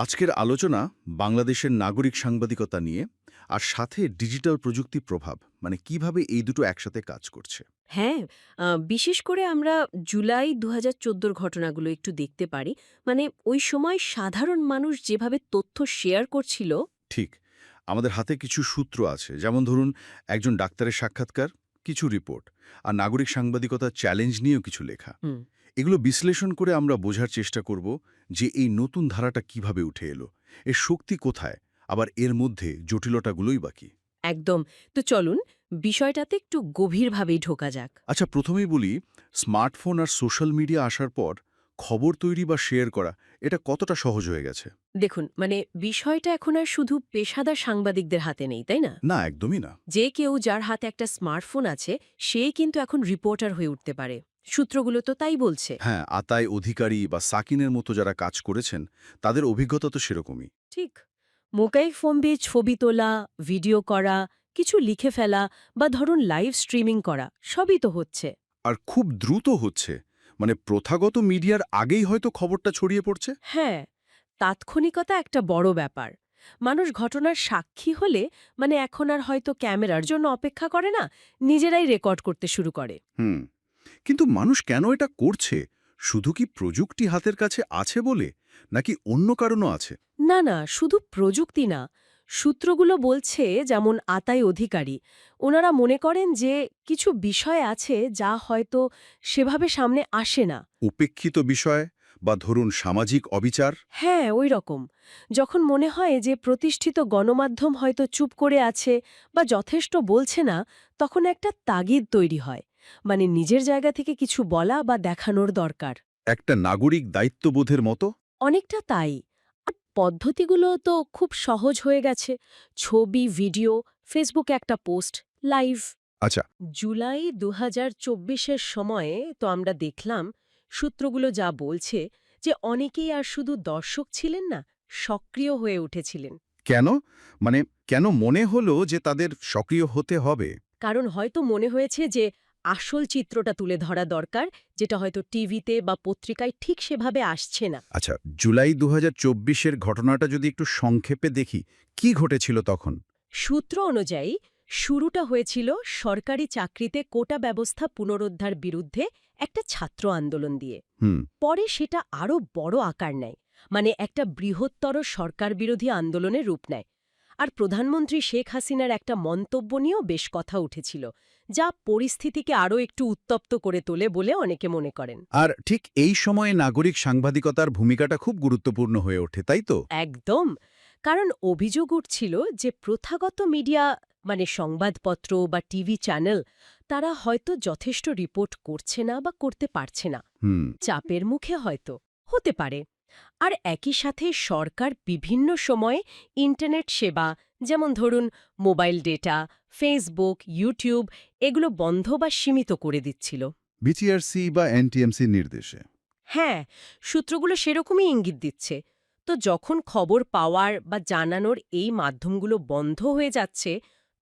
আজকের আলোচনা বাংলাদেশের নাগরিক সাংবাদিকতা নিয়ে আর সাথে ডিজিটাল প্রযুক্তি প্রভাব মানে কীভাবে এই দুটো একসাথে কাজ করছে। হ্যাঁ বিশেষ করে আমরা জুলাই দু হাজার ঘটনাগুলো একটু দেখতে পারি। মানে ওই সময় সাধারণ মানুষ যেভাবে তথ্য শেয়ার করছিল ঠিক আমাদের হাতে কিছু সূত্র আছে। যেমন ধরুন একজন ডাক্তারের সাক্ষাৎকার কিছু রিপোর্ট আর নাগরিক সাংবাদিকতার চ্যালেঞ্জ নিয়েও কিছু লেখা। এগুলো বিশ্লেষণ করে আমরা বোঝার চেষ্টা করব যে এই নতুন ধারাটা কীভাবে উঠে এলো এর শক্তি কোথায় আবার এর মধ্যে জটিলতাগুলোই বাকি একদম। তো চলুন বিষয়টাতে একটু গভীরভাবেই ঢোকা যাক। আচ্ছা প্রথমেই বলি স্মার্টফোন আর সোশ্যাল মিডিয়া আসার পর খবর তৈরি বা শেয়ার করা এটা কতটা সহজ হয়ে গেছে? দেখুন মানে বিষয়টা এখন আর শুধু পেশাদার সাংবাদিকদের হাতে নেই তাই না? না একদমই না। যে কেউ যার হাতে একটা স্মার্টফোন আছে সে কিন্তু এখন রিপোর্টার হয়ে উঠতে পারে। সূত্রগুলো তো তাই বলছে। হ্যাঁ আতায় অধিকারী বা সাকিনের মতো যারা কাজ করেছেন তাদের অভিজ্ঞতা তো সেরকমই। ঠিক। মোকাইক ফোন দিয়ে ছবি তোলা ভিডিও করা কিছু লিখে ফেলা বা ধরুন লাইভ স্ট্রিমিং করা সবই তো হচ্ছে। আর খুব দ্রুত হচ্ছে। মানে প্রথাগত মিডিয়ার আগেই হয়তো খবরটা ছড়িয়ে পড়ছে? হ্যাঁ তাৎক্ষণিকতা একটা বড় ব্যাপার। মানুষ ঘটনার সাক্ষী হলে মানে এখন আর হয়তো ক্যামেরার জন্য অপেক্ষা করে না নিজেরাই রেকর্ড করতে শুরু করে। হুম কিন্তু মানুষ কেন এটা করছে? শুধু কি প্রযুক্তি হাতের কাছে আছে বলে নাকি অন্য কারণও আছে? না না শুধু প্রযুক্তি না। সূত্রগুলো বলছে যেমন আতাই অধিকারী ওনারা মনে করেন যে কিছু বিষয় আছে যা হয়তো সেভাবে সামনে আসে না। উপেক্ষিত বিষয় বা ধরুন সামাজিক অবিচার? হ্যাঁ ওই রকম। যখন মনে হয় যে প্রতিষ্ঠিত গণমাধ্যম হয়তো চুপ করে আছে বা যথেষ্ট বলছে না তখন একটা তাগিদ তৈরি হয় মানে নিজের জায়গা থেকে কিছু বলা বা দেখানোর দরকার। একটা নাগরিক দায়িত্ববোধের মতো? অনেকটা তাই। পদ্ধতিগুলো তো খুব সহজ হয়ে গেছে। ছবি ভিডিও ফেসবুকে একটা পোস্ট লাইভ। আচ্ছা। জুলাই দু হাজার চব্বিশের সময়ে তো আমরা দেখলাম সূত্রগুলো যা বলছে যে অনেকেই আর শুধু দর্শক ছিলেন না সক্রিয় হয়ে উঠেছিলেন। কেন? মানে কেন মনে হলো যে তাদের সক্রিয় হতে হবে? কারণ হয়তো মনে হয়েছে যে আসল চিত্রটা তুলে ধরা দরকার যেটা হয়তো টিভিতে বা পত্রিকায় ঠিক সেভাবে আসছে না। আচ্ছা জুলাই দু হাজার ঘটনাটা যদি একটু সংক্ষেপে দেখি কি ঘটেছিল তখন? সূত্র অনুযায়ী শুরুটা হয়েছিল সরকারি চাকরিতে কোটা ব্যবস্থা পুনরুদ্ধার বিরুদ্ধে একটা ছাত্র আন্দোলন দিয়ে। হুম। পরে সেটা আরও বড় আকার নেয় মানে একটা বৃহত্তর সরকার বিরোধী আন্দোলনের রূপ নেয়। আর প্রধানমন্ত্রী শেখ হাসিনার একটা মন্তব্য নিয়েও বেশ কথা উঠেছিল যা পরিস্থিতিকে আরও একটু উত্তপ্ত করে তোলে বলে অনেকে মনে করেন। আর ঠিক এই সময়ে নাগরিক সাংবাদিকতার ভূমিকাটা খুব গুরুত্বপূর্ণ হয়ে ওঠে তাই তো? একদম। কারণ অভিযোগ উঠছিল যে প্রথাগত মিডিয়া মানে সংবাদপত্র বা টিভি চ্যানেল তারা হয়তো যথেষ্ট রিপোর্ট করছে না বা করতে পারছে না। চাপের মুখে হয়তো। হতে পারে। আর একই সাথে সরকার বিভিন্ন সময়ে ইন্টারনেট সেবা যেমন ধরুন মোবাইল ডেটা ফেসবুক ইউটিউব এগুলো বন্ধ বা সীমিত করে দিচ্ছিল। বিটিআরসি বা এনটিএমসি নির্দেশে। হ্যাঁ সূত্রগুলো সেরকমই ইঙ্গিত দিচ্ছে। তো যখন খবর পাওয়ার বা জানানোর এই মাধ্যমগুলো বন্ধ হয়ে যাচ্ছে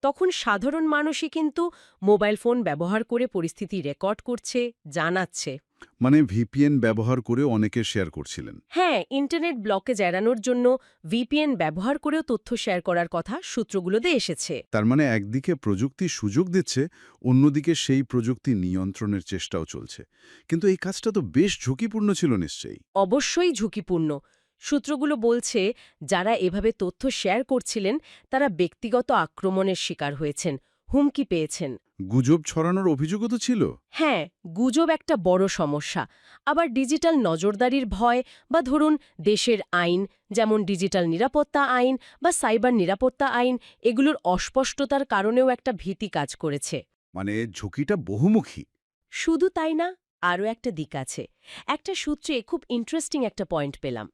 তখন সাধারণ মানুষই কিন্তু মোবাইল ফোন ব্যবহার করে পরিস্থিতি রেকর্ড করছে জানাচ্ছে। মানে ভিপিএন ব্যবহার করে অনেকে শেয়ার করছিলেন। হ্যাঁ ইন্টারনেট ব্লকে এড়ানোর জন্য ভিপিএন ব্যবহার করেও তথ্য শেয়ার করার কথা সূত্রগুলোতে এসেছে। তার মানে একদিকে প্রযুক্তি সুযোগ দিচ্ছে অন্যদিকে সেই প্রযুক্তি নিয়ন্ত্রণের চেষ্টাও চলছে। কিন্তু এই কাজটা তো বেশ ঝুঁকিপূর্ণ ছিল নিশ্চয়ই। অবশ্যই ঝুঁকিপূর্ণ। সূত্রগুলো বলছে যারা এভাবে তথ্য শেয়ার করছিলেন তারা ব্যক্তিগত আক্রমণের শিকার হয়েছেন। হুমকি পেয়েছেন। গুজব ছড়ানোর অভিযোগও তো ছিল। হ্যাঁ গুজব একটা বড় সমস্যা। আবার ডিজিটাল নজরদারির ভয় বা ধরুন দেশের আইন যেমন ডিজিটাল নিরাপত্তা আইন বা সাইবার নিরাপত্তা আইন এগুলোর অস্পষ্টতার কারণেও একটা ভীতি কাজ করেছে। মানে ঝুঁকিটা বহুমুখী। শুধু তাই না আরও একটা দিক আছে। একটা সূত্রে খুব ইন্টারেস্টিং একটা পয়েন্ট পেলাম।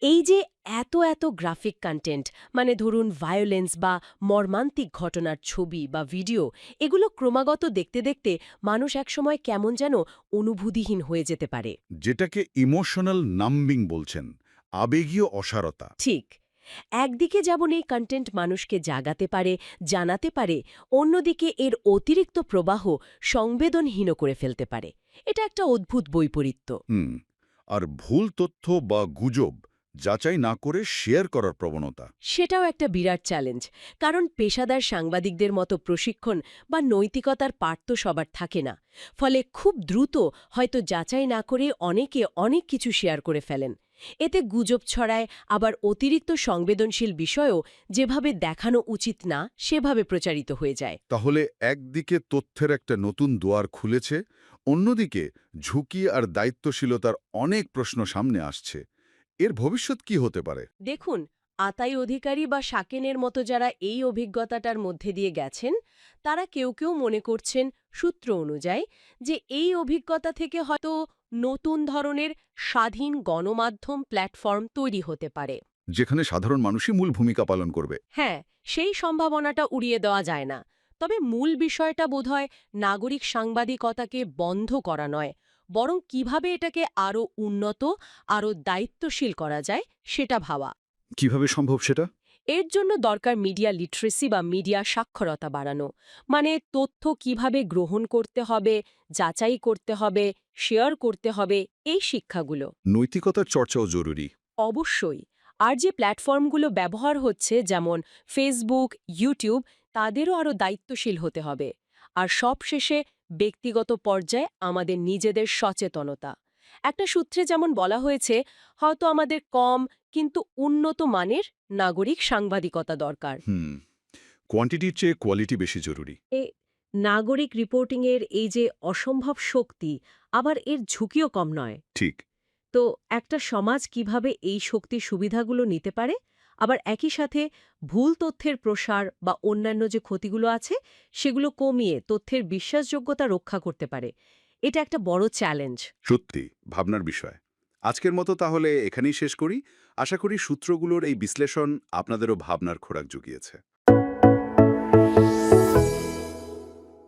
এই যে এত এত গ্রাফিক কন্টেন্ট মানে ধরুন ভায়োলেন্স বা মর্মান্তিক ঘটনার ছবি বা ভিডিও এগুলো ক্রমাগত দেখতে দেখতে মানুষ একসময় কেমন যেন অনুভূতিহীন হয়ে যেতে পারে। যেটাকে ইমোশনাল নাম্বিং বলছেন আবেগীয় অসারতা। ঠিক। একদিকে যেমন এই কন্টেন্ট মানুষকে জাগাতে পারে জানাতে পারে অন্যদিকে এর অতিরিক্ত প্রবাহ সংবেদনহীন করে ফেলতে পারে। এটা একটা অদ্ভুত বৈপরীত্য। আর ভুল তথ্য বা গুজব যাচাই না করে শেয়ার করার প্রবণতা। সেটাও একটা বিরাট চ্যালেঞ্জ, কারণ পেশাদার সাংবাদিকদের মতো প্রশিক্ষণ বা নৈতিকতার পাঠ তো সবার থাকে না। ফলে খুব দ্রুত হয়তো যাচাই না করে অনেকে অনেক কিছু শেয়ার করে ফেলেন। এতে গুজব ছড়ায় আবার অতিরিক্ত সংবেদনশীল বিষয়ও যেভাবে দেখানো উচিত না সেভাবে প্রচারিত হয়ে যায়। তাহলে একদিকে তথ্যের একটা নতুন দুয়ার খুলেছে অন্যদিকে ঝুঁকি আর দায়িত্বশীলতার অনেক প্রশ্ন সামনে আসছে। এর ভবিষ্যৎ কি হতে পারে? দেখুন আতাই অধিকারী বা শাকেনের মতো যারা এই অভিজ্ঞতাটার মধ্যে দিয়ে গেছেন তারা কেউ কেউ মনে করছেন সূত্র অনুযায়ী যে এই অভিজ্ঞতা থেকে হয়তো নতুন ধরনের স্বাধীন গণমাধ্যম প্ল্যাটফর্ম তৈরি হতে পারে। যেখানে সাধারণ মানুষই মূল ভূমিকা পালন করবে। হ্যাঁ সেই সম্ভাবনাটা উড়িয়ে দেওয়া যায় না। তবে মূল বিষয়টা বোধহয় নাগরিক সাংবাদিকতাকে বন্ধ করা নয় বরং কীভাবে এটাকে আরও উন্নত আরও দায়িত্বশীল করা যায় সেটা ভাবা। কীভাবে সম্ভব সেটা? এর জন্য দরকার মিডিয়া লিটারেসি বা মিডিয়া সাক্ষরতা বাড়ানো। মানে তথ্য কীভাবে গ্রহণ করতে হবে যাচাই করতে হবে শেয়ার করতে হবে এই শিক্ষাগুলো। নৈতিকতার চর্চাও জরুরি। অবশ্যই। আর যে প্ল্যাটফর্মগুলো ব্যবহার হচ্ছে যেমন ফেসবুক ইউটিউব তাদেরও আরও দায়িত্বশীল হতে হবে। আর সবশেষে ব্যক্তিগত পর্যায়ে আমাদের নিজেদের সচেতনতা। একটা সূত্রে যেমন বলা হয়েছে হয়তো আমাদের কম কিন্তু উন্নত মানের নাগরিক সাংবাদিকতা দরকার। হুম কোয়ান্টিটির চেয়ে কোয়ালিটি বেশি জরুরি। এ নাগরিক রিপোর্টিংয়ের এই যে অসম্ভব শক্তি আবার এর ঝুঁকিও কম নয়। ঠিক। তো একটা সমাজ কীভাবে এই শক্তির সুবিধাগুলো নিতে পারে? আবার একই সাথে ভুল তথ্যের প্রসার বা অন্যান্য যে ক্ষতিগুলো আছে সেগুলো কমিয়ে তথ্যের বিশ্বাসযোগ্যতা রক্ষা করতে পারে। এটা একটা বড় চ্যালেঞ্জ সত্যি ভাবনার বিষয়। আজকের মতো তাহলে এখানেই শেষ করি। আশা করি সূত্রগুলোর এই বিশ্লেষণ আপনাদেরও ভাবনার খোরাক জুগিয়েছে।